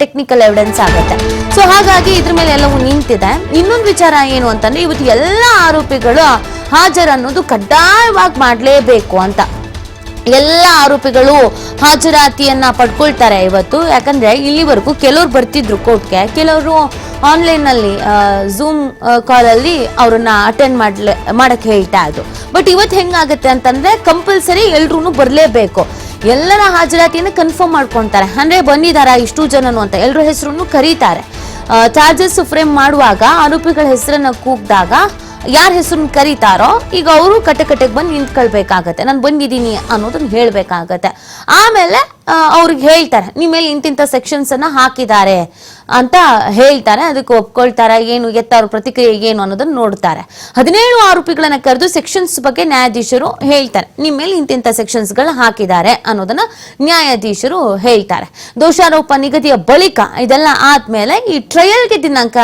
Technical evidence ಆಗುತ್ತೆ. So ಹಾಗಾಗಿ ಇದ್ರ ಮೇಲೆ ಎಲ್ಲವೂ ನಿಂತಿದೆ. ಇನ್ನೊಂದು ವಿಚಾರ ಏನು ಅಂತಂದ್ರೆ, ಇವತ್ತು ಎಲ್ಲ ಆರೋಪಿಗಳು ಹಾಜರ್ ಅನ್ನೋದು ಕಡ್ಡಾಯವಾಗಿ ಮಾಡಲೇಬೇಕು ಅಂತ. ಎಲ್ಲ ಆರೋಪಿಗಳು ಹಾಜರಾತಿಯನ್ನ ಪಡ್ಕೊಳ್ತಾರೆ ಇವತ್ತು. ಯಾಕಂದ್ರೆ, ಇಲ್ಲಿವರೆಗೂ ಕೆಲವ್ರು ಬರ್ತಿದ್ರು ಕೋರ್ಟ್ಗೆ ಕೆಲವರು ಆನ್ಲೈನಲ್ಲಿ ಝೂಮ್ ಕಾಲಲ್ಲಿ ಅವ್ರನ್ನ ಅಟೆಂಡ್ ಮಾಡ್ಲೆ ಮಾಡಕ್ಕೆ ಹೇಳ್ತಾ ಇದ್ರು. ಬಟ್ ಇವತ್ತು ಹೆಂಗಾಗುತ್ತೆ ಅಂತಂದ್ರೆ ಕಂಪಲ್ಸರಿ ಎಲ್ರೂ ಬರಲೇಬೇಕು. ಎಲ್ಲರ ಹಾಜರಾತಿಯನ್ನು ಕನ್ಫರ್ಮ್ ಮಾಡ್ಕೊಳ್ತಾರೆ ಅಂದ್ರೆ ಬಂದಿದಾರ ಇಷ್ಟು ಜನನು ಅಂತ ಎಲ್ಲರ ಹೆಸರನ್ನು ಕರೀತಾರೆ. ಚಾರ್ಜಸ್ ಫ್ರೇಮ್ ಮಾಡುವಾಗ ಆರೋಪಿಗಳ ಹೆಸರನ್ನ ಕೂಗಿದಾಗ ಯಾರ ಹೆಸರನ್ನ ಕರೀತಾರೋ ಈಗ ಅವರು ಕಟ್ಟಕಟ್ಟೆಗೆ ಬಂದು ನಿಂತ್ಕೊಳ್ಬೇಕಾಗತ್ತೆ. ನಾನು ಬಂದಿದ್ದೀನಿ ಅನ್ನೋದನ್ನ ಹೇಳಬೇಕಾಗತ್ತೆ. ಆಮೇಲೆ ಅವ್ರಿಗೆ ಹೇಳ್ತಾರೆ. ನಿಮ್ಮ ಮೇಲೆ ಇಂತಿಂಥ ಸೆಕ್ಷನ್ಸ್ ಅನ್ನ ಹಾಕಿದ್ದಾರೆ ಅಂತ ಹೇಳ್ತಾರೆ. ಅದಕ್ಕೆ ಒಪ್ಕೊಳ್ತಾರೆ. ಏನು ಎತ್ತ ಅವ್ರ ಪ್ರತಿಕ್ರಿಯೆ ಏನು ಅನ್ನೋದನ್ನ ನೋಡ್ತಾರೆ. ಹದಿನೇಳು ಆರೋಪಿಗಳನ್ನ ಕರೆದು ಸೆಕ್ಷನ್ಸ್ ಬಗ್ಗೆ ನ್ಯಾಯಾಧೀಶರು ಹೇಳ್ತಾರೆ. ನಿಮ್ಮ ಮೇಲೆ ಇಂತಿಂಥ ಸೆಕ್ಷನ್ಸ್ಗಳನ್ನ ಹಾಕಿದ್ದಾರೆ ಅನ್ನೋದನ್ನ ನ್ಯಾಯಾಧೀಶರು ಹೇಳ್ತಾರೆ. ದೋಷಾರೋಪ ನಿಗದಿಯ ಬಳಿಕ ಇದೆಲ್ಲ ಆದ್ಮೇಲೆ ಈ ಟ್ರಯಲ್ಗೆ ದಿನಾಂಕ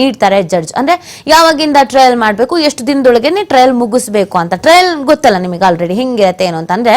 ನೀಡ್ತಾರೆ ಜಡ್ಜ್ ಅಂದ್ರೆ ಯಾವಾಗಿಂದ ಟ್ರಯಲ್ ಮಾಡಬೇಕು, ಎಷ್ಟು ದಿನದೊಳಗೆ ಟ್ರಯಲ್ ಮುಗಿಸ್ಬೇಕು ಅಂತ. ಟ್ರಯಲ್ ಗೊತ್ತಲ್ಲ ನಿಮಗೆ ಆಲ್ರೆಡಿ ಹೆಂಗಿರತ್ತೆ ಏನು ಅಂತಂದ್ರೆ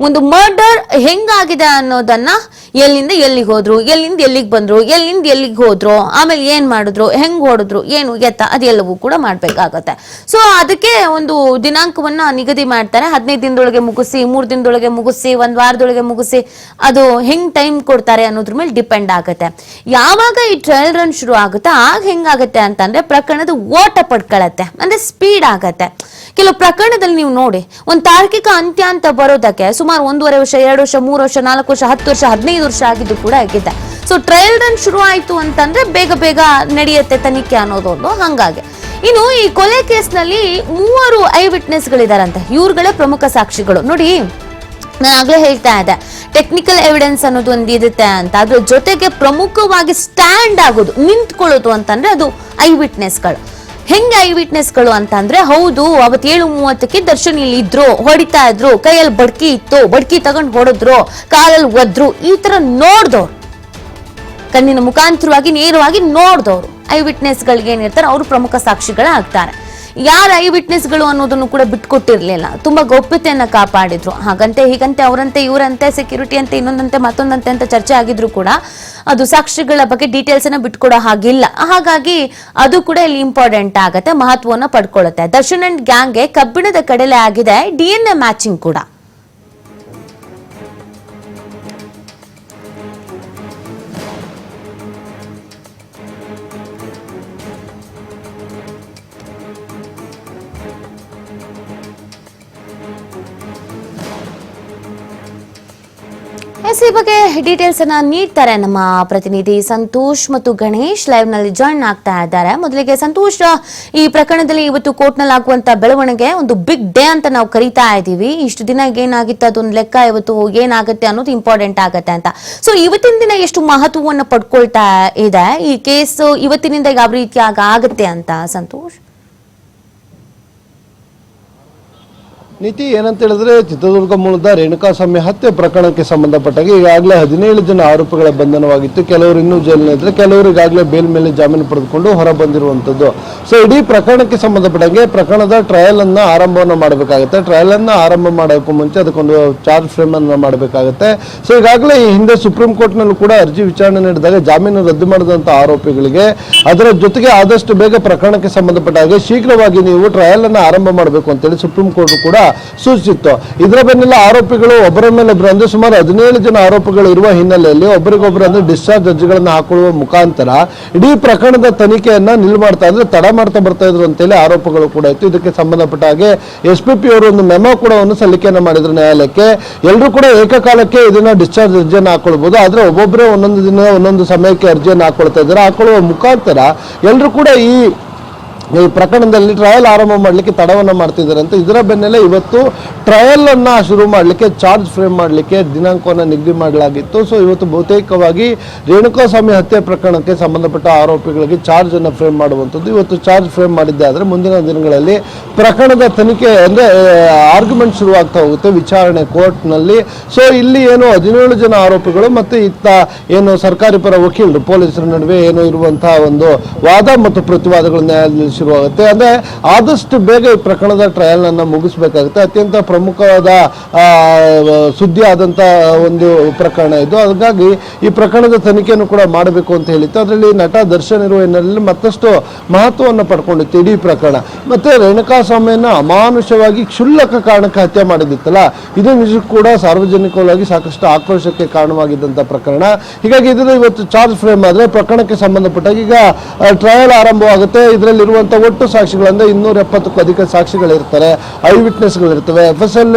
ಒಂದು ಮರ್ಡರ್ ಹೆಂಗಾಗಿದೆ ಅನ್ನೋದನ್ನ ಎಲ್ಲಿಂದ ಎಲ್ಲಿಗೆ ಹೋದ್ರು, ಎಲ್ಲಿಂದ ಎಲ್ಲಿಗೆ ಬಂದ್ರು, ಎಲ್ಲಿಂದ ಎಲ್ಲಿಗೆ ಹೋದ್ರು, ಆಮೇಲೆ ಏನ್ ಮಾಡಿದ್ರು, ಹೆಂಗ್ ಹೊಡೆದ್ರು, ಏನು ಎತ್ತ, ಅದೆಲ್ಲವೂ ಕೂಡ ಮಾಡ್ಬೇಕಾಗತ್ತೆ. ಸೊ ಅದಕ್ಕೆ ಒಂದು ದಿನಾಂಕವನ್ನ ನಿಗದಿ ಮಾಡ್ತಾರೆ. ಹದಿನೈದು ದಿನದೊಳಗೆ ಮುಗಿಸಿ, ಮೂರ್ ದಿನದೊಳಗೆ ಮುಗಿಸಿ, ಒಂದ್ ವಾರದೊಳಗೆ ಮುಗಿಸಿ, ಅದು ಹೆಂಗ್ ಟೈಮ್ ಕೊಡ್ತಾರೆ ಅನ್ನೋದ್ರ ಮೇಲೆ ಡಿಪೆಂಡ್ ಆಗುತ್ತೆ. ಯಾವಾಗ ಈ ಟ್ರಯಲ್ ರನ್ ಶುರು ಆಗುತ್ತೆ, ಆಗ ಹೆಂಗಾಗತ್ತೆ ಅಂತಂದ್ರೆ ಪ್ರಕರಣದ ಓಟ ಪಡ್ಕೊಳತ್ತೆ. ಅಂದ್ರೆ ಸ್ಪೀಡ್ ಆಗತ್ತೆ. ಕೆಲವು ಪ್ರಕರಣದಲ್ಲಿ ನೀವು ನೋಡಿ, ಒಂದು ತಾರ್ಕಿಕ ಅಂತ್ಯ ಅಂತ ಬರೋದಕ್ಕೆ ಸುಮಾರು ಒಂದೂವರೆ ವರ್ಷ, ಎರಡು ವರ್ಷ, ಮೂರು ವರ್ಷ, ನಾಲ್ಕು ವರ್ಷ, ಹತ್ತು ವರ್ಷ, ಹದಿನೈದು ವರ್ಷ ಆಗಿದ್ದು ಕೂಡ ಆಗಿದೆ. ಸೊ ಟ್ರಯಲ್ ರನ್ ಶುರು ಆಯಿತು ಅಂತಂದ್ರೆ ಬೇಗ ಬೇಗ ನಡೆಯುತ್ತೆ ತನಿಖೆ ಅನ್ನೋದೊಂದು ಹಂಗಾಗಿ. ಇನ್ನು ಈ ಕೊಲೆ ಕೇಸ್ನಲ್ಲಿ ಮೂವರು ಐ ವಿಟ್ನೆಸ್ಗಳಿದಾರಂತೆ ಇವ್ರುಗಳೇ ಪ್ರಮುಖ ಸಾಕ್ಷಿಗಳು. ನೋಡಿ, ನಾನು ಆಗ್ಲೇ ಹೇಳ್ತಾ ಇದ್ದೆ ಟೆಕ್ನಿಕಲ್ ಎವಿಡೆನ್ಸ್ ಅನ್ನೋದು ಒಂದು ಇರುತ್ತೆ ಅಂತ. ಅದ್ರ ಜೊತೆಗೆ ಪ್ರಮುಖವಾಗಿ ಸ್ಟ್ಯಾಂಡ್ ಆಗೋದು, ನಿಂತ್ಕೊಳ್ಳೋದು ಅಂತಂದ್ರೆ ಅದು ಐ ವಿಟ್ನೆಸ್ಗಳು ಹೆಂಗೆ ಐ ವಿಟ್ನೆಸ್ಗಳು ಅಂತಂದ್ರೆ, ಹೌದು ಅವತ್ತು ಏಳು ಮೂವತ್ತಕ್ಕೆ ದರ್ಶನ್ ಇಲ್ಲಿ ಇದ್ರು, ಹೊಡಿತಾ ಇದ್ರು, ಕೈಯಲ್ಲಿ ಬಡ್ಕಿ ಇತ್ತು, ಬಡ್ಕಿ ತಗೊಂಡು ಹೊಡೆದ್ರು, ಕಾಲಲ್ಲಿ ಒದ್ರು, ಈ ತರ ನೋಡ್ದವ್ರು. ಕಣ್ಣಿನ ಮುಖಾಂತರವಾಗಿ, ನೇರವಾಗಿ ನೋಡ್ದವ್ರು. ಐ ವಿಟ್ನೆಸ್ಗಳಿಗೆ ಏನಿರ್ತಾರೆ, ಅವರು ಪ್ರಮುಖ ಸಾಕ್ಷಿಗಳಾಗ್ತಾರೆ. ಯಾರ ಐ ವಿಟ್ನೆಸ್ಗಳು ಅನ್ನೋದನ್ನು ಕೂಡ ಬಿಟ್ಕೊಟ್ಟಿರ್ಲಿಲ್ಲ. ತುಂಬಾ ಗೌಪ್ಯತೆಯನ್ನ ಕಾಪಾಡಿದ್ರು. ಹಾಗಂತೆ, ಹೀಗಂತೆ, ಅವರಂತೆ, ಇವರಂತೆ ಸೆಕ್ಯೂರಿಟಿ ಅಂತ, ಇನ್ನೊಂದಂತೆ, ಮತ್ತೊಂದಂತೆ ಅಂತ ಚರ್ಚೆ ಆಗಿದ್ರು ಕೂಡ ಅದು ಸಾಕ್ಷಿಗಳ ಬಗ್ಗೆ ಡೀಟೇಲ್ಸ್ ಅನ್ನ ಬಿಟ್ಕೊಡೋ ಹಾಗಿಲ್ಲ. ಹಾಗಾಗಿ ಅದು ಕೂಡ ಇಲ್ಲಿ ಇಂಪಾರ್ಟೆಂಟ್ ಆಗತ್ತೆ, ಮಹತ್ವವನ್ನ ಪಡ್ಕೊಳ್ಳುತ್ತೆ ದರ್ಶನ್ ಅಂಡ್ ಗ್ಯಾಂಗ್ಗೆ ಕಬ್ಬಿಣದ ಕಡಲೆ ಆಗಿದೆ. ಡಿ ಎನ್ ಎ ಮ್ಯಾಚಿಂಗ್ ಕೂಡ. ಎಸ್, ಈ ಬಗ್ಗೆ ಡೀಟೇಲ್ಸ್ ಅನ್ನ ನೀಡ್ತಾರೆ ನಮ್ಮ ಪ್ರತಿನಿಧಿ ಸಂತೋಷ್ ಮತ್ತು ಗಣೇಶ್ ಲೈವ್ನಲ್ಲಿ ಜಾಯಿನ್ ಆಗ್ತಾ ಇದ್ದಾರೆ. ಮೊದಲಿಗೆ ಸಂತೋಷ್, ಈ ಪ್ರಕರಣದಲ್ಲಿ ಇವತ್ತು ಕೋರ್ಟ್ನಲ್ಲಿ ಆಗುವಂತ ಬೆಳವಣಿಗೆ ಒಂದು ಬಿಗ್ ಡೇ ಅಂತ ನಾವು ಕರಿತಾ ಇದ್ದೀವಿ. ಇಷ್ಟು ದಿನ ಏನಾಗಿತ್ತು, ಅದೊಂದು ಲೆಕ್ಕ ಇವತ್ತು ಏನಾಗುತ್ತೆ ಅನ್ನೋದು ಇಂಪಾರ್ಟೆಂಟ್ ಆಗತ್ತೆ ಅಂತ. ಸೊ ಇವತ್ತಿನ ದಿನ ಎಷ್ಟು ಮಹತ್ವವನ್ನು ಪಡ್ಕೊಳ್ತಾ ಇದೆ? ಈ ಕೇಸ್ ಇವತ್ತಿನಿಂದ ಯಾವ ರೀತಿಯಾಗ ಆಗುತ್ತೆ ಅಂತ, ಸಂತೋಷ್? ನೀತಿ ಏನಂತ ಹೇಳಿದ್ರೆ ಚಿತ್ರದುರ್ಗ ಮೂಲದ ರೇಣುಕಾಸ್ವಾಮಿ ಹತ್ಯೆ ಪ್ರಕರಣಕ್ಕೆ ಸಂಬಂಧಪಟ್ಟಾಗ ಈಗಾಗಲೇ ಹದಿನೇಳು ಜನ ಆರೋಪಿಗಳ ಬಂಧನವಾಗಿತ್ತು. ಕೆಲವರು ಇನ್ನೂ ಜೈಲಿನಲ್ಲಿದ್ದರೆ ಕೆಲವರು ಈಗಾಗಲೇ ಬೇಲ್ ಮೇಲೆ ಜಾಮೀನು ಪಡೆದುಕೊಂಡು ಹೊರ ಬಂದಿರುವಂಥದ್ದು ಸೊ ಇಡೀ ಪ್ರಕರಣಕ್ಕೆ ಸಂಬಂಧಪಟ್ಟಂಗೆ ಪ್ರಕರಣದ ಟ್ರಯಲ್ ಅನ್ನ ಆರಂಭವನ್ನು ಮಾಡಬೇಕಾಗುತ್ತೆ. ಟ್ರಯಲ್ ಅನ್ನ ಆರಂಭ ಮಾಡೋಕ್ಕೂ ಮುಂಚೆ ಅದಕ್ಕೊಂದು ಚಾರ್ಜ್ ಫ್ರೇಮ್ ಅನ್ನ ಮಾಡಬೇಕಾಗುತ್ತೆ. ಸೊ ಈಗಾಗಲೇ ಈ ಹಿಂದೆ ಸುಪ್ರೀಂ ಕೋರ್ಟ್ನಲ್ಲೂ ಕೂಡ ಅರ್ಜಿ ವಿಚಾರಣೆ ನಡೆದಾಗ ಜಾಮೀನು ರದ್ದು ಮಾಡಿದಂಥ ಆರೋಪಿಗಳಿಗೆ ಅದರ ಜೊತೆಗೆ ಆದಷ್ಟು ಬೇಗ ಪ್ರಕರಣಕ್ಕೆ ಸಂಬಂಧಪಟ್ಟ ಹಾಗೆ ಶೀಘ್ರವಾಗಿ ನೀವು ಟ್ರಯಲ್ ಅನ್ನ ಆರಂಭ ಮಾಡಬೇಕು ಅಂತೇಳಿ ಸುಪ್ರೀಂ ಕೋರ್ಟ್ ಕೂಡ ಸೂಚಿಸಿತ್ತು. ಇದರ ಬೆನ್ನೆಲ್ಲ ಆರೋಪಿಗಳು ಒಬ್ಬರ ಮೇಲೆ ಒಬ್ಬರು ಅಂದ್ರೆ ಸುಮಾರು ಹದಿನೇಳು ಜನ ಆರೋಪಿಗಳು ಇರುವ ಹಿನ್ನೆಲೆಯಲ್ಲಿ ಒಬ್ಬರಿಗೊಬ್ಬರು ಅಂದ್ರೆ ಡಿಸ್ಚಾರ್ಜ್ ಅರ್ಜಿಗಳನ್ನು ಹಾಕೊಳ್ಳುವ ಮುಖಾಂತರ ಇಡೀ ಪ್ರಕರಣದ ತನಿಖೆಯನ್ನ ನಿಲ್ ಮಾಡ್ತಾ ಅಂದ್ರೆ ತಡ ಮಾಡ್ತಾ ಬರ್ತಾ ಇದ್ರು ಅಂತೇಳಿ ಆರೋಪಗಳು ಕೂಡ ಇತ್ತು. ಇದಕ್ಕೆ ಸಂಬಂಧಪಟ್ಟ ಹಾಗೆ ಎಸ್ ಪಿ ಪಿ ಅವರು ಒಂದು ಮೆಮೋ ಕೂಡ ಒಂದು ಸಲ್ಲಿಕೆಯನ್ನು ಮಾಡಿದ್ರು ನ್ಯಾಯಾಲಯಕ್ಕೆ. ಎಲ್ಲರೂ ಕೂಡ ಏಕಕಾಲಕ್ಕೆ ಇದನ್ನ ಡಿಸ್ಚಾರ್ಜ್ ಅರ್ಜಿಯನ್ನು ಹಾಕೊಳ್ಬಹುದು ಆದ್ರೆ ಒಬ್ಬೊಬ್ಬರೇ ಒಂದೊಂದು ದಿನ, ಒಂದೊಂದು ಸಮಯಕ್ಕೆ ಅರ್ಜಿಯನ್ನು ಹಾಕೊಳ್ತಾ ಇದ್ದಾರೆ. ಹಾಕೊಳ್ಳುವ ಮುಖಾಂತರ ಎಲ್ಲರೂ ಕೂಡ ಈ ಈ ಪ್ರಕರಣದಲ್ಲಿ ಟ್ರಯಲ್ ಆರಂಭ ಮಾಡಲಿಕ್ಕೆ ತಡವನ್ನು ಮಾಡ್ತಿದ್ದಾರೆ ಅಂತ ಇದರ ಬೆನ್ನಲ್ಲೇ ಇವತ್ತು ಟ್ರಯಲ್ ಅನ್ನ ಶುರು ಮಾಡಲಿಕ್ಕೆ ಚಾರ್ಜ್ ಫ್ರೇಮ್ ಮಾಡಲಿಕ್ಕೆ ದಿನಾಂಕವನ್ನು ನಿಗದಿ ಮಾಡಲಾಗಿತ್ತು. ಸೊ ಇವತ್ತು ಬಹುತೇಕವಾಗಿ ರೇಣುಕಾಸ್ವಾಮಿ ಹತ್ಯೆ ಪ್ರಕರಣಕ್ಕೆ ಸಂಬಂಧಪಟ್ಟ ಆರೋಪಿಗಳಿಗೆ ಚಾರ್ಜ್ ಅನ್ನು ಫ್ರೇಮ್ ಮಾಡುವಂಥದ್ದು. ಇವತ್ತು ಚಾರ್ಜ್ ಫ್ರೇಮ್ ಮಾಡಿದ್ದೆ ಆದರೆ ಮುಂದಿನ ದಿನಗಳಲ್ಲಿ ಪ್ರಕರಣದ ತನಿಖೆ ಅಂದರೆ ಆರ್ಗ್ಯುಮೆಂಟ್ ಶುರುವಾಗ್ತಾ ಹೋಗುತ್ತೆ ವಿಚಾರಣೆ ಕೋರ್ಟ್ನಲ್ಲಿ. ಸೊ ಇಲ್ಲಿ ಏನು ಹದಿನೇಳು ಜನ ಆರೋಪಿಗಳು ಮತ್ತು ಇತ್ತ ಏನು ಸರ್ಕಾರಿ ಪರ ವಕೀಲರು, ಪೊಲೀಸರ ನಡುವೆ ಏನು ಇರುವಂತಹ ಒಂದು ವಾದ ಮತ್ತು ಪ್ರತಿವಾದಗಳು ನ್ಯಾಯಾಲಯದಲ್ಲಿ ಶುರುವಾಗುತ್ತೆ. ಅಂದ್ರೆ ಆದಷ್ಟು ಬೇಗ ಈ ಪ್ರಕರಣದ ಟ್ರಯಲ್ ಅನ್ನ ಮುಗಿಸ್ಬೇಕಾಗುತ್ತೆ. ಅತ್ಯಂತ ಪ್ರಮುಖವಾದ ಸುದ್ದಿ ಆದಂತ ಒಂದು ಪ್ರಕರಣ ಇದು. ಹಾಗಾಗಿ ಈ ಪ್ರಕರಣದ ತನಿಖೆಯನ್ನು ಕೂಡ ಮಾಡಬೇಕು ಅಂತ ಹೇಳಿತ್ತು. ಅದರಲ್ಲಿ ನಟ ದರ್ಶನ್ ಇರುವ ಹಿನ್ನೆಲೆಯಲ್ಲಿ ಮತ್ತಷ್ಟು ಮಹತ್ವವನ್ನು ಪಡ್ಕೊಂಡಿತ್ತು ಇಡೀ ಪ್ರಕರಣ. ಮತ್ತೆ ರೇಣುಕಾ ಸ್ವಾಮಿಯನ್ನ ಅಮಾನುಷವಾಗಿ ಕ್ಷುಲ್ಲಕ ಕಾರಣಕ್ಕೆ ಹತ್ಯೆ ಮಾಡಿದಿತ್ತಲ್ಲ ಇದು ನಿಜಕ್ಕೂ ಕೂಡ ಸಾರ್ವಜನಿಕವಾಗಿ ಸಾಕಷ್ಟು ಆಕ್ರೋಶಕ್ಕೆ ಕಾರಣವಾಗಿದ್ದಂಥ ಪ್ರಕರಣ. ಹೀಗಾಗಿ ಇದನ್ನು ಇವತ್ತು ಚಾರ್ಜ್ ಫ್ರೇಮ್ ಆದರೆ ಪ್ರಕರಣಕ್ಕೆ ಸಂಬಂಧಪಟ್ಟಾಗ ಈಗ ಟ್ರಯಲ್ ಆರಂಭವಾಗುತ್ತೆ. ಇದರಲ್ಲಿರುವಂಥ ಒಟ್ಟು ಸಾಕ್ಷಿಗಳಂದ್ರೆ ಇನ್ನೂರ ಎಪ್ಪತ್ತಕ್ಕೂ ಅಧಿಕ ಸಾಕ್ಷಿಗಳಿರ್ತಾರೆ. ಐ ವಿಟ್ನೆಸ್ಗಳಿರ್ತವೆ ಎಫ್ ಎಸ್ ಎಲ್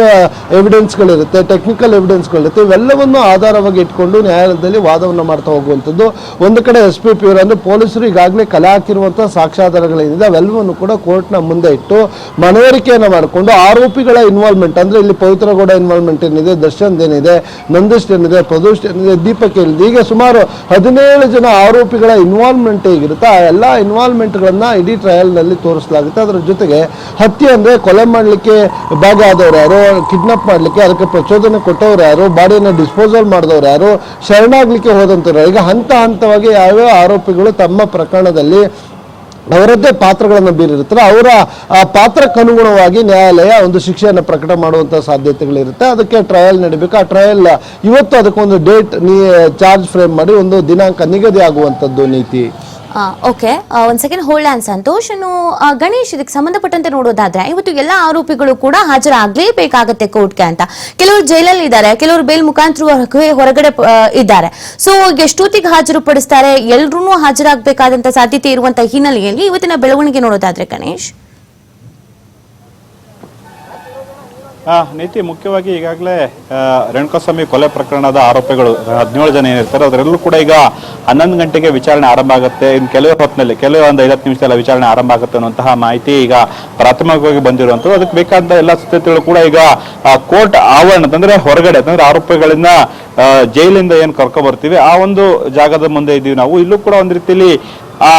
ಎವಿಡೆನ್ಸ್ಗಳಿರುತ್ತೆ ಟೆಕ್ನಿಕಲ್ ಎವಿಡೆನ್ಸ್ಗಳಿರುತ್ತೆ ಇವೆಲ್ಲವನ್ನು ಆಧಾರವಾಗಿ ಇಟ್ಕೊಂಡು ನ್ಯಾಯಾಲಯದಲ್ಲಿ ವಾದವನ್ನು ಮಾಡ್ತಾ ಹೋಗುವಂಥದ್ದು. ಒಂದು ಕಡೆ ಎಸ್ ಪಿ ಪಿ ಅಂದರೆ ಪೊಲೀಸರು ಈಗಾಗಲೇ ಕಲೆ ಹಾಕಿರುವಂಥ ಸಾಕ್ಷ್ಯಾಧಾರಗಳೇನಿದೆ ಅವೆಲ್ಲವನ್ನು ಕೂಡ ಕೋರ್ಟ್ನ ಮುಂದೆ ಇಟ್ಟು ಮನವರಿಕೆಯನ್ನು ಮಾಡಿಕೊಂಡು ಆರೋಪಿಗಳ ಇನ್ವಾಲ್ವ್ಮೆಂಟ್ ಅಂದರೆ ಇಲ್ಲಿ ಪವಿತ್ರಗೌಡ ಇನ್ವಾಲ್ವ್ಮೆಂಟ್ ಏನಿದೆ ದರ್ಶನ್ ಏನಿದೆ, ನಂದಿಷ್ಟ್ ಏನಿದೆ ಪ್ರದೋಷ್ ಏನಿದೆ, ದೀಪಕ್ ಏನಿದೆ, ಹೀಗೆ ಸುಮಾರು ಹದಿನೇಳು ಜನ ಆರೋಪಿಗಳ ಇನ್ವಾಲ್ವ್ಮೆಂಟ್ ಹೇಗಿರುತ್ತೆ, ಆ ಎಲ್ಲ ಇನ್ವಾಲ್ವ್ಮೆಂಟ್ಗಳನ್ನು ಇಡೀ ಟ್ರಯಲ್ನಲ್ಲಿ ತೋರಿಸಲಾಗುತ್ತೆ. ಅದರ ಜೊತೆಗೆ ಹತ್ಯೆ ಅಂದರೆ ಕೊಲೆ ಮಾಡಲಿಕ್ಕೆ ಭಾಗ ಆದವ್ರು ಯಾರು ಕಿಡ್ನಾಪ್ ಮಾಡಲಿಕ್ಕೆ ಅದಕ್ಕೆ ಪ್ರಚೋದನೆ ಕೊಟ್ಟವ್ರು ಯಾರು, ಬಾಡಿಯನ್ನು ಡಿಸ್ಪೋಸಲ್ ಮಾಡಿದವ್ರು ಯಾರು, ಶರಣಾಗಲಿಕ್ಕೆ ಹೋದಂಥವ್ರು? ಈಗ ಹಂತ ಹಂತವಾಗಿ ಯಾವ್ಯಾವ ಆರೋಪಿಗಳು ತಮ್ಮ ಪ್ರಕರಣದಲ್ಲಿ ಅವರದ್ದೇ ಪಾತ್ರಗಳನ್ನು ಬೀರಿರುತ್ತಾರೆ ಅವರ, ಆ, ಪಾತ್ರಕ್ಕನುಗುಣವಾಗಿ ನ್ಯಾಯಾಲಯ ಒಂದು ಶಿಕ್ಷೆಯನ್ನು ಪ್ರಕಟ ಮಾಡುವಂಥ ಸಾಧ್ಯತೆಗಳಿರುತ್ತೆ. ಅದಕ್ಕೆ ಟ್ರಯಲ್ ನಡೀಬೇಕು. ಆ ಟ್ರಯಲ್ ಇವತ್ತು ಅದಕ್ಕೊಂದು ಡೇಟ್ ನೀ, ಚಾರ್ಜ್ ಫ್ರೇಮ್ ಮಾಡಿ ಒಂದು ದಿನಾಂಕ ನಿಗದಿ ಆಗುವಂಥದ್ದು ನೀತಿ. ಓಕೆ ಒಂದ್ second hold on Santosh. Ganesh, ಇದಕ್ಕೆ ಸಂಬಂಧಪಟ್ಟಂತೆ ನೋಡೋದಾದ್ರೆ, ಇವತ್ತು ಎಲ್ಲ ಆರೋಪಿಗಳು ಕೂಡ ಹಾಜರಾಗಲೇಬೇಕಾಗತ್ತೆ ಕೋರ್ಟ್ಗೆ ಅಂತ. ಕೆಲವರು ಜೈಲಲ್ಲಿ ಇದ್ದಾರೆ, ಕೆಲವರು ಬೇಲ್ ಮುಖಾಂತರ ಹೊರಗಡೆ ಇದ್ದಾರೆ. ಸೊ ಎಷ್ಟೊತ್ತಿಗೆ ಹಾಜರು ಪಡಿಸ್ತಾರೆ ಎಲ್ರೂ ಹಾಜರಾಗಬೇಕಾದಂತ ಸಾಧ್ಯತೆ ಇರುವಂತಹ ಹಿನ್ನೆಲೆಯಲ್ಲಿ ಇವತ್ತಿನ ಬೆಳವಣಿಗೆ ನೋಡೋದಾದ್ರೆ, ಗಣೇಶ್ ಆ, ನೀತಿ ಮುಖ್ಯವಾಗಿ ಈಗಾಗಲೇ ರೇಣುಕಾಸ್ವಾಮಿ ಕೊಲೆ ಪ್ರಕರಣದ ಆರೋಪಿಗಳು ಹದಿನೇಳು ಜನ ಏನಿರ್ತಾರೆ, ಅದರಲ್ಲೂ ಕೂಡ ಈಗ ಹನ್ನೊಂದು ಗಂಟೆಗೆ ವಿಚಾರಣೆ ಆರಂಭ ಆಗುತ್ತೆ. ಇನ್ನು ಕೆಲವೇ ಹೊತ್ತಿನಲ್ಲಿ ಕೆಲವೇ ಒಂದು ಐವತ್ತು ಎಲ್ಲ ವಿಚಾರಣೆ ಆರಂಭ ಆಗುತ್ತೆ ಅನ್ನುವಂತಹ ಮಾಹಿತಿ ಈಗ ಪ್ರಾಥಮಿಕವಾಗಿ ಬಂದಿರುವಂಥದ್ದು. ಅದಕ್ಕೆ ಬೇಕಾದ ಎಲ್ಲ ಸಿದ್ಧತೆಗಳು ಕೂಡ ಈಗ ಕೋರ್ಟ್ ಆವರಣ ಅಂದ್ರೆ ಹೊರಗಡೆ ಅಂದ್ರೆ ಆರೋಪಿಗಳಿಂದ ಜೈಲಿಂದ ಏನು ಕರ್ಕೊ ಬರ್ತೀವಿ? ಆ ಒಂದು ಜಾಗದ ಮುಂದೆ ಇದ್ದೀವಿ ನಾವು. ಇಲ್ಲೂ ಕೂಡ ಒಂದು ರೀತಿಯಲ್ಲಿ ಆ,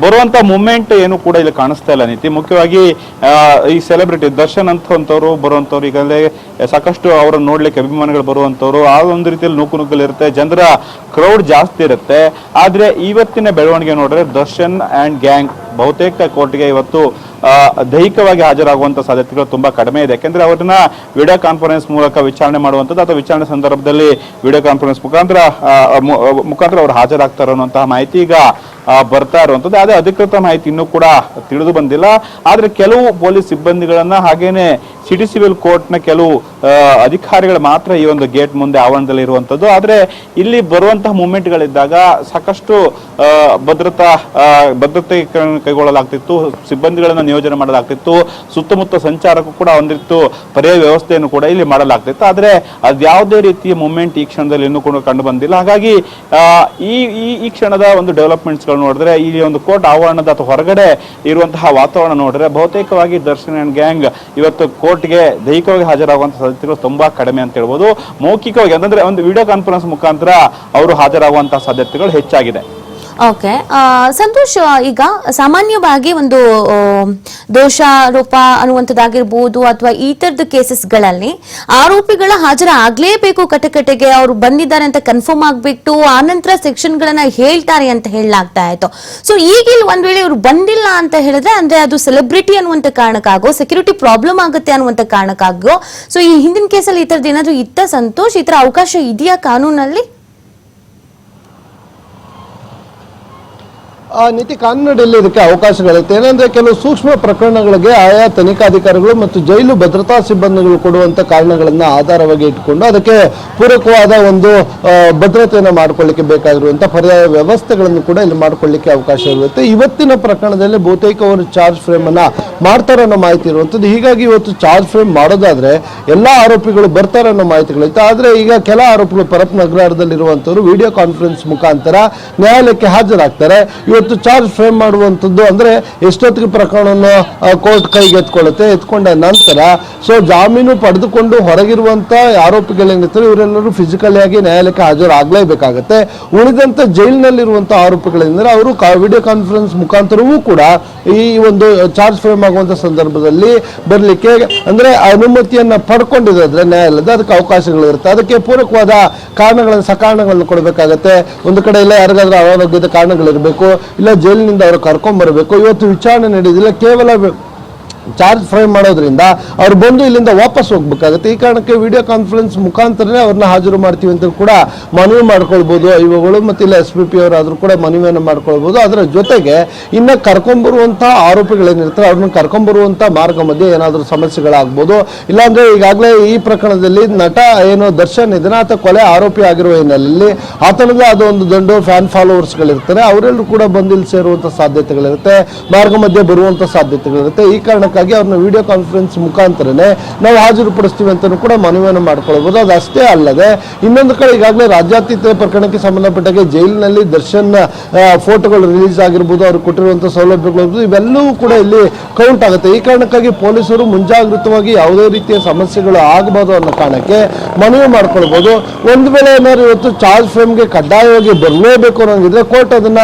ಬರುವಂತ ಮೂಮೆಂಟ್ ಏನು ಕೂಡ ಇಲ್ಲಿ ಕಾಣಿಸ್ತಾ ಇಲ್ಲ ನೀತಿ ಮುಖ್ಯವಾಗಿ ಈ ಸೆಲೆಬ್ರಿಟಿ ದರ್ಶನ್ ಅಂತವಂಥವ್ರು ಬರುವಂಥವ್ರು ಈಗಲೇ ಸಾಕಷ್ಟು ಅವರನ್ನು ನೋಡ್ಲಿಕ್ಕೆ ಅಭಿಮಾನಿಗಳು ಬರುವಂಥವ್ರು. ಆ ಒಂದು ರೀತಿಯಲ್ಲಿ ನೂಕು ನುಗ್ಗಲು ಇರುತ್ತೆ ಜನರ ಕ್ರೌಡ್ ಜಾಸ್ತಿ ಇರುತ್ತೆ. ಆದ್ರೆ ಇವತ್ತಿನ ಬೆಳವಣಿಗೆ ನೋಡ್ರೆ ದರ್ಶನ್ ಅಂಡ್ ಗ್ಯಾಂಗ್ ಬಹುತೇಕ ಕೋರ್ಟ್ಗೆ ಇವತ್ತು ದೈಹಿಕವಾಗಿ ಹಾಜರಾಗುವಂತ ಸಾಧ್ಯತೆಗಳು ತುಂಬಾ ಕಡಿಮೆ ಇದೆ. ಯಾಕೆಂದ್ರೆ ಅವ್ರನ್ನ ವಿಡಿಯೋ ಕಾನ್ಫರೆನ್ಸ್ ಮೂಲಕ ವಿಚಾರಣೆ ಮಾಡುವಂಥದ್ದು ಅಥವಾ ವಿಚಾರಣೆ ಸಂದರ್ಭದಲ್ಲಿ ವಿಡಿಯೋ ಕಾನ್ಫರೆನ್ಸ್ ಮುಖಾಂತರ ಮುಖಾಂತರ ಅವರು ಹಾಜರಾಗ್ತಾರೆ ಅನ್ನುವಂತಹ ಮಾಹಿತಿ ಈಗ ಬರ್ತಾ ಇರುವಂಥದ್ದು. ಅದೇ ಅಧಿಕೃತ ಮಾಹಿತಿ ಇನ್ನೂ ಕೂಡ ತಿಳಿದು ಬಂದಿಲ್ಲ. ಆದ್ರೆ ಕೆಲವು ಪೊಲೀಸ್ ಸಿಬ್ಬಂದಿಗಳನ್ನ ಹಾಗೇನೆ ಸಿಟಿ ಸಿವಿಲ್ ಕೋರ್ಟ್ನ ಕೆಲವು ಅಧಿಕಾರಿಗಳು ಮಾತ್ರ ಈ ಒಂದು ಗೇಟ್ ಮುಂದೆ ಆವರಣದಲ್ಲಿ ಇರುವಂತದ್ದು ಆದರೆ ಇಲ್ಲಿ ಬರುವಂತಹ ಮೂಮೆಂಟ್ಗಳಿದ್ದಾಗ ಸಾಕಷ್ಟು ಭದ್ರತಾ ಭದ್ರತೆ ಕೈಗೊಳ್ಳಲಾಗ್ತಿತ್ತು, ಸಿಬ್ಬಂದಿಗಳನ್ನು ನಿಯೋಜನೆ ಮಾಡಲಾಗ್ತಿತ್ತು, ಸುತ್ತಮುತ್ತ ಸಂಚಾರಕ್ಕೂ ಕೂಡ ಒಂದಿತ್ತು ಪರ್ಯಾಯ ವ್ಯವಸ್ಥೆಯನ್ನು ಕೂಡ ಇಲ್ಲಿ ಮಾಡಲಾಗ್ತಿತ್ತು. ಆದ್ರೆ ಅದ್ಯಾವುದೇ ರೀತಿಯ ಮೂಮೆಂಟ್ ಈ ಕ್ಷಣದಲ್ಲಿ ಇನ್ನೂ ಕೂಡ ಕಂಡು ಬಂದಿಲ್ಲ. ಹಾಗಾಗಿ ಈ ಈ ಕ್ಷಣದ ಒಂದು ಡೆವಲಪ್ಮೆಂಟ್ಸ್ಗಳು ನೋಡಿದ್ರೆ ಇಲ್ಲಿ ಒಂದು ಕೋರ್ಟ್ ಆವರಣದ ಅಥವಾ ಹೊರಗಡೆ ಇರುವಂತಹ ವಾತಾವರಣ ನೋಡಿದ್ರೆ ಬಹುತೇಕವಾಗಿ ದರ್ಶನ್ ಅಂಡ್ ಗ್ಯಾಂಗ್ ಇವತ್ತು ಕೋರ್ಟ್ಗೆ ದೈಹಿಕವಾಗಿ ಹಾಜರಾಗುವಂತಹ ಸಾಧ್ಯತೆಗಳು ತುಂಬಾ ಕಡಿಮೆ ಅಂತ ಹೇಳ್ಬೋದು. ಮೌಖಿಕವಾಗಿ, ಅಂತಂದ್ರೆ ಒಂದು ವಿಡಿಯೋ ಕಾನ್ಫರೆನ್ಸ್ ಮುಖಾಂತರ ಅವರು ಹಾಜರಾಗುವಂತಹ ಸಾಧ್ಯತೆಗಳು ಹೆಚ್ಚಾಗಿದೆ. ಓಕೆ ಸಂತೋಷ್ ಈಗ ಸಾಮಾನ್ಯವಾಗಿ ಒಂದು ದೋಷಾರೋಪ ಅನ್ನುವಂಥದ್ದಾಗಿರ್ಬೋದು ಅಥವಾ ಈ ತರದ ಕೇಸಸ್ಗಳಲ್ಲಿ ಆರೋಪಿಗಳ ಹಾಜರ ಆಗ್ಲೇಬೇಕು ಕಟಕಟೆಗೆ ಅವರು ಬಂದಿದ್ದಾರೆ ಅಂತ ಕನ್ಫರ್ಮ್ ಆಗ್ಬಿಟ್ಟು ಆನಂತರ ಸೆಕ್ಷನ್ಗಳನ್ನ ಹೇಳ್ತಾರೆ ಅಂತ ಹೇಳಲಾಗ್ತಾ ಇತ್ತು. ಸೊ ಈಗ ಇಲ್ಲಿ ಒಂದ್ ವೇಳೆ ಇವರು ಬಂದಿಲ್ಲ ಅಂತ ಹೇಳಿದ್ರೆ ಅಂದ್ರೆ ಅದು ಸೆಲೆಬ್ರಿಟಿ ಅನ್ನುವಂಥ ಕಾರಣಕ್ಕಾಗೋ ಸೆಕ್ಯೂರಿಟಿ ಪ್ರಾಬ್ಲಮ್ ಆಗುತ್ತೆ ಅನ್ನುವಂಥ ಕಾರಣಕ್ಕಾಗೋ. ಸೊ ಈ ಹಿಂದಿನ ಕೇಸಲ್ಲಿ ಈ ಥರದ್ದು ಏನಾದರೂ ಇತ್ತ ಸಂತೋಷ್? ಈ ತರ ಅವಕಾಶ ಇದೆಯಾ ಕಾನೂನಲ್ಲಿ? ಆ ನೀತಿ ಕಾನೂನಿನಲ್ಲಿ ಇದಕ್ಕೆ ಅವಕಾಶಗಳಿರುತ್ತೆ ಏನಂದ್ರೆ ಕೆಲವು ಸೂಕ್ಷ್ಮ ಪ್ರಕರಣಗಳಿಗೆ ಆಯಾ ತನಿಖಾಧಿಕಾರಿಗಳು ಮತ್ತು ಜೈಲು ಭದ್ರತಾ ಸಿಬ್ಬಂದಿಗಳು ಕೊಡುವಂತ ಕಾರಣಗಳನ್ನು ಆಧಾರವಾಗಿ ಇಟ್ಕೊಂಡು ಅದಕ್ಕೆ ಪೂರಕವಾದ ಒಂದು ಭದ್ರತೆಯನ್ನು ಮಾಡಿಕೊಳ್ಳಿಕ್ಕೆ ಬೇಕಾಗಿರುವಂಥ ಪರ್ಯಾಯ ವ್ಯವಸ್ಥೆಗಳನ್ನು ಕೂಡ ಇಲ್ಲಿ ಮಾಡಿಕೊಳ್ಳಿಕ್ಕೆ ಅವಕಾಶ ಇರುತ್ತೆ. ಇವತ್ತಿನ ಪ್ರಕರಣದಲ್ಲಿ ಬಹುತೇಕ ಅವರು ಚಾರ್ಜ್ ಫ್ರೇಮ್ ಅನ್ನ ಮಾಡ್ತಾರೆ ಅನ್ನೋ ಮಾಹಿತಿ ಇರುವಂತದ್ದು. ಹೀಗಾಗಿ ಇವತ್ತು ಚಾರ್ಜ್ ಫ್ರೇಮ್ ಮಾಡೋದಾದ್ರೆ ಎಲ್ಲಾ ಆರೋಪಿಗಳು ಬರ್ತಾರೆ ಅನ್ನೋ ಮಾಹಿತಿಗಳಿತ್ತು ಆದ್ರೆ ಈಗ ಕೆಲ ಆರೋಪಿಗಳು ಪರಪ್ ನಗರದಲ್ಲಿರುವಂತವರು ವಿಡಿಯೋ ಕಾನ್ಫರೆನ್ಸ್ ಮುಖಾಂತರ ನ್ಯಾಯಾಲಯಕ್ಕೆ ಹಾಜರಾಗ್ತಾರೆ. ಇವತ್ತು ಚಾರ್ಜ್ ಫ್ರೇಮ್ ಮಾಡುವಂಥದ್ದು ಅಂದ್ರೆ ಎಷ್ಟೊತ್ತಿಗೆ ಪ್ರಕರಣವನ್ನು ಕೋರ್ಟ್ ಕೈಗೆ ಎತ್ಕೊಳ್ಳುತ್ತೆ? ಎತ್ಕೊಂಡ ನಂತರ ಸೊ ಜಾಮೀನು ಪಡೆದುಕೊಂಡು ಹೊರಗಿರುವಂತ ಆರೋಪಿಗಳೇನಿರ್ತಾರೆ ಇವರೆಲ್ಲರೂ ಫಿಸಿಕಲಿ ಆಗಿ ನ್ಯಾಯಾಲಯಕ್ಕೆ ಹಾಜರಾಗಲೇಬೇಕಾಗತ್ತೆ. ಉಳಿದಂತ ಜೈಲಿನಲ್ಲಿರುವಂತ ಆರೋಪಿಗಳೇನೆಂದರೆ ಅವರು ವಿಡಿಯೋ ಕಾನ್ಫರೆನ್ಸ್ ಮುಖಾಂತರವೂ ಕೂಡ ಈ ಒಂದು ಚಾರ್ಜ್ ಫ್ರೇಮ್ ಆಗುವಂತ ಸಂದರ್ಭದಲ್ಲಿ ಬರಲಿಕ್ಕೆ, ಅಂದ್ರೆ ಅನುಮತಿಯನ್ನ ಪಡ್ಕೊಂಡಿದ್ರೆ ನ್ಯಾಯಾಲಯದ ಅದಕ್ಕೆ ಅವಕಾಶಗಳಿರುತ್ತೆ ಅದಕ್ಕೆ ಪೂರಕವಾದ ಕಾರಣಗಳನ್ನು, ಸಕಾರಣಗಳನ್ನು ಕೊಡಬೇಕಾಗತ್ತೆ. ಒಂದು ಕಡೆ ಎಲ್ಲ ಯಾರಿಗಾದ್ರೂ ಅನಾರೋಗ್ಯದ ಕಾರಣಗಳಿರಬೇಕು ಇಲ್ಲ ಜೈಲಿನಿಂದ ಅವ್ರು ಕರ್ಕೊಂಬರ್ಬೇಕು ಇವತ್ತು ವಿಚಾರಣೆ ನಡೆದಿಲ್ಲ ಕೇವಲ ವೆ- ಚಾರ್ಜ್ ಫ್ರೈ ಮಾಡೋದ್ರಿಂದ ಅವ್ರು ಬಂದು ಇಲ್ಲಿಂದ ವಾಪಸ್ ಹೋಗ್ಬೇಕಾಗುತ್ತೆ. ಈ ಕಾರಣಕ್ಕೆ ವಿಡಿಯೋ ಕಾನ್ಫರೆನ್ಸ್ ಮುಖಾಂತರನೇ ಅವ್ರನ್ನ ಹಾಜರು ಮಾಡ್ತೀವಿ ಅಂತ ಕೂಡ ಮನವಿ ಮಾಡ್ಕೊಳ್ಬೋದು, ಐವಗಳು ಮತ್ತು ಇಲ್ಲ ಎಸ್ ಪಿ ಪಿ ಅವರಾದರೂ ಕೂಡ ಮನವಿಯನ್ನು ಮಾಡ್ಕೊಳ್ಬೋದು. ಅದರ ಜೊತೆಗೆ ಇನ್ನು ಕರ್ಕೊಂಬರುವಂಥ ಆರೋಪಿಗಳೇನಿರ್ತಾರೆ, ಅವ್ರನ್ನ ಕರ್ಕೊಂಬರುವಂಥ ಮಾರ್ಗ ಮಧ್ಯೆ ಏನಾದರೂ ಸಮಸ್ಯೆಗಳಾಗ್ಬೋದು. ಇಲ್ಲಾಂದರೆ ಈಗಾಗಲೇ ಈ ಪ್ರಕರಣದಲ್ಲಿ ನಟ ಏನು ದರ್ಶನ್ ಇದನ್ನ ಆತ ಕೊಲೆ ಆರೋಪಿ ಆಗಿರುವ ಹಿನ್ನೆಲೆಯಲ್ಲಿ ಆತನದೇ ಆದ ಒಂದು ದಂಡು ಫ್ಯಾನ್ ಫಾಲೋವರ್ಸ್ಗಳಿರ್ತಾರೆ. ಅವರೆಲ್ಲರೂ ಕೂಡ ಬಂದಿಲ್ಲಿ ಸೇರುವಂಥ ಸಾಧ್ಯತೆಗಳಿರುತ್ತೆ, ಮಾರ್ಗ ಮಧ್ಯೆ ಬರುವಂಥ ಸಾಧ್ಯತೆಗಳಿರುತ್ತೆ. ಈ ಕಾರಣಕ್ಕಾಗಿ ಅವ್ರನ್ನ ವಿಡಿಯೋ ಕಾನ್ಫರೆನ್ಸ್ ಮುಖಾಂತರನೇ ನಾವು ಹಾಜರುಪಡಿಸ್ತೀವಿ ಅಂತಲೂ ಕೂಡ ಮನವಿಯನ್ನು ಮಾಡ್ಕೊಳ್ಬೋದು. ಅದಷ್ಟೇ ಅಲ್ಲದೆ ಇನ್ನೊಂದು ಕಡೆ ಈಗಾಗಲೇ ರಾಜ್ಯಾತೀತ ಪ್ರಕರಣಕ್ಕೆ ಸಂಬಂಧಪಟ್ಟಾಗೆ ಜೈಲಿನಲ್ಲಿ ದರ್ಶನ್ ಫೋಟೋಗಳು ರಿಲೀಸ್ ಆಗಿರ್ಬೋದು, ಅವ್ರು ಕೊಟ್ಟಿರುವಂಥ ಸೌಲಭ್ಯಗಳು ಇವೆಲ್ಲವೂ ಕೂಡ ಇಲ್ಲಿ ಕೌಂಟ್ ಆಗುತ್ತೆ. ಈ ಕಾರಣಕ್ಕಾಗಿ ಪೊಲೀಸರು ಮುಂಜಾಗ್ರತವಾಗಿ ಯಾವುದೇ ರೀತಿಯ ಸಮಸ್ಯೆಗಳು ಆಗಬಾರ್ದು ಅನ್ನೋ ಕಾರಣಕ್ಕೆ ಮನವಿ ಮಾಡ್ಕೊಳ್ಬೋದು. ಒಂದು ವೇಳೆ ಏನಾದ್ರು ಇವತ್ತು ಚಾರ್ಜ್ ಫ್ರೇಮ್ಗೆ ಕಡ್ಡಾಯವಾಗಿ ಬರಲೇಬೇಕು ಅನ್ನೋಂಗಿದ್ರೆ ಕೋರ್ಟ್ ಅದನ್ನ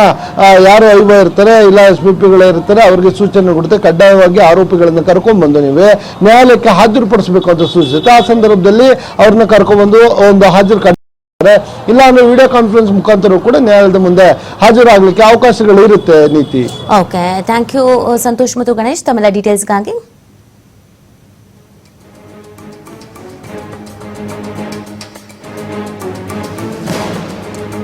ಯಾರು ಐವ ಇರ್ತಾರೆ, ಇಲ್ಲ ಎಸ್ ಪಿ ಪಿಗಳು ಇರ್ತಾರೆ, ಅವರಿಗೆ ಸೂಚನೆ ಕೊಡುತ್ತೆ. ಕಡ್ಡಾಯವಾಗಿ ಆರೋಪಿಗಳನ್ನ ಕರ್ಕೊಂಡ್ ಬಂದು ನೀವೇ ನ್ಯಾಯಾಲಯಕ್ಕೆ ಹಾಜರುಪಡಿಸಬೇಕು ಅಂತ ಸೂಚಿಸುತ್ತೆ ಆ ಸಂದರ್ಭದಲ್ಲಿ ಅವ್ರನ್ನ ಕರ್ಕೊಂಡ್ಬಂದು ಒಂದು ಹಾಜರು ಇಲ್ಲ ಅಂದ್ರೆ ವಿಡಿಯೋ ಕಾನ್ಫರೆನ್ಸ್ ಮುಖಾಂತರ ಕೂಡ ನ್ಯಾಯಾಲಯದ ಮುಂದೆ ಹಾಜರಾಗಲಿಕ್ಕೆ ಅವಕಾಶಗಳು ಇರುತ್ತೆ ನೀತಿ. ಓಕೆ ಥ್ಯಾಂಕ್ ಯು ಸಂತೋಷ್ ಮತ್ತು ಗಣೇಶ್. ತಮ್ಮೆಲ್ಲ ಡೀಟೇಲ್ಸ್ಗಾಗಿ